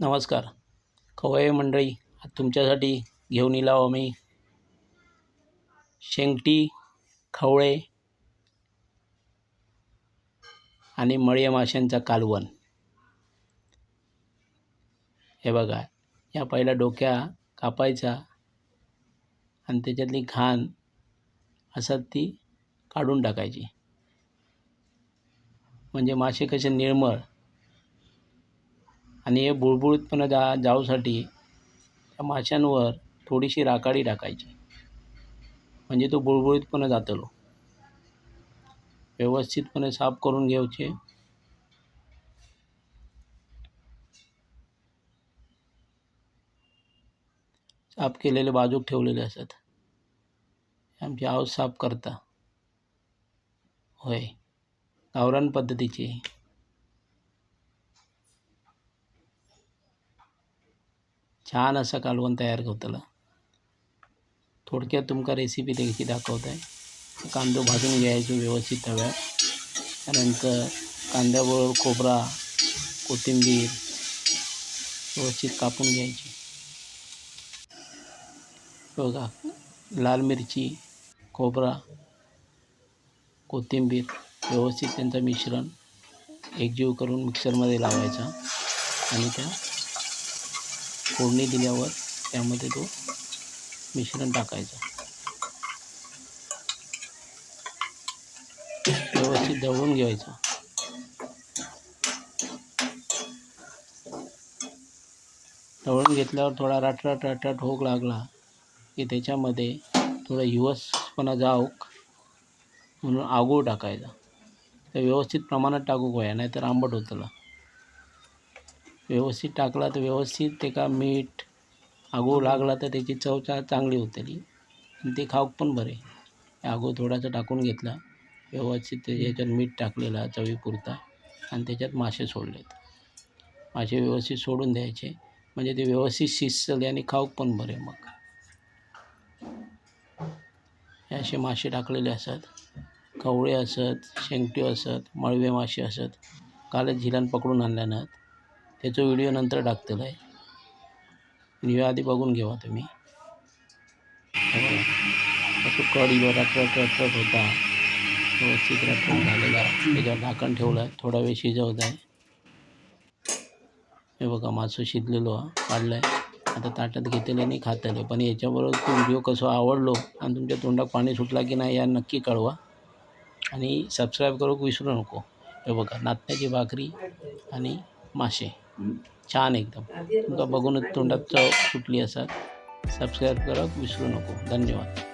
नमस्कार. खवय मंडळी तुमच्यासाठी घेऊन इलो आम्ही शेंगटी खवळे आणि मळ्या माशांचा कालवण. हे बघा या पहिल्या डोक्या कापायचा आणि त्याच्यातली घाण असं ती काढून टाकायची. म्हणजे मासे कसे निर्मळ आणि हे बुळबुळीतपणा जा जाऊसाठी त्या माशांवर थोडीशी राखाडी टाकायची म्हणजे तो बुळबुळीतपणा जातलो. व्यवस्थितपणे साफ करून घ्यायचे. साफ केलेले बाजूक ठेवलेले असतात आमची आऊस साफ करता. होय. गावरान पद्धतीची. छान असा कालवण तयार करतला. थोडक्यात तुमका रेसिपी त्याची दाखवत आहे कांदो भाजून घ्यायचो व्यवस्थित तव्यात. त्यानंतर कांद्याबरोबर खोबरा कोथिंबीर व्यवस्थित कापून घ्यायची. बघा लाल मिरची खोबरा कोथिंबीर व्यवस्थित त्यांचं मिश्रण एकजीव करून मिक्सरमध्ये लावायचा आणि त्या फोडणी दिल्यावर त्यामध्ये तो मिश्रण टाकायचं. व्यवस्थित दळून घ्यायचं. दळून घेतल्यावर थोडा राटराट राटराट होक लागला की त्याच्यामध्ये थोडा हिवसपणा जाऊक म्हणून आगूळ टाकायचा. तर व्यवस्थित प्रमाणात टाकूक व्हाय नाहीतर आंबट होतला. व्यवस्थित टाकला तर व्यवस्थित त्याका मीठ आगू लागला तर त्याची चव चांगली होतली आणि ते खाऊक पण बरे. आगू थोडासा टाकून घेतला. व्यवस्थित त्याच्या ह्याच्यात मीठ टाकलेला चवीपुरता. आणि त्याच्यात मासे सोडलेत. मासे व्यवस्थित सोडून द्यायचे. म्हणजे ते व्यवस्थित शिजले आणि खाऊक पण बरे मग. हे असे मासे टाकलेले असत. कवळे असत शेंगट्यो असत मळवे मासे असत. कालच झिलान पकडून आणल्यानं. त्याचा व्हिडिओ नंतर टाकतेला आहे. व्हिडिओ आधी बघून घेवा हो तुम्ही. असं कडीवर रटरट रटरट होता. व्यवस्थित रटरट झालेला त्याच्यावर झाकण ठेवलं आहे थोडा वेळ शिजवत आहे. हे बघा मासं शिजलेलो हा काढलं आहे आता ताटात घेतलेलं आणि खातले पण याच्याबरोबर तो व्हिडिओ कसं आवडलो आणि तुमच्या तोंडात पाणी सुटला की नाही या नक्की कळवा. आणि सबस्क्राईब करूक विसरू नको. हे बघा नाचण्याची भाकरी आणि मासे. छान एकदम. तुमका बघूनच तोंडात चव सुटली असतात सबस्क्राईब कराक विसरू नको. धन्यवाद.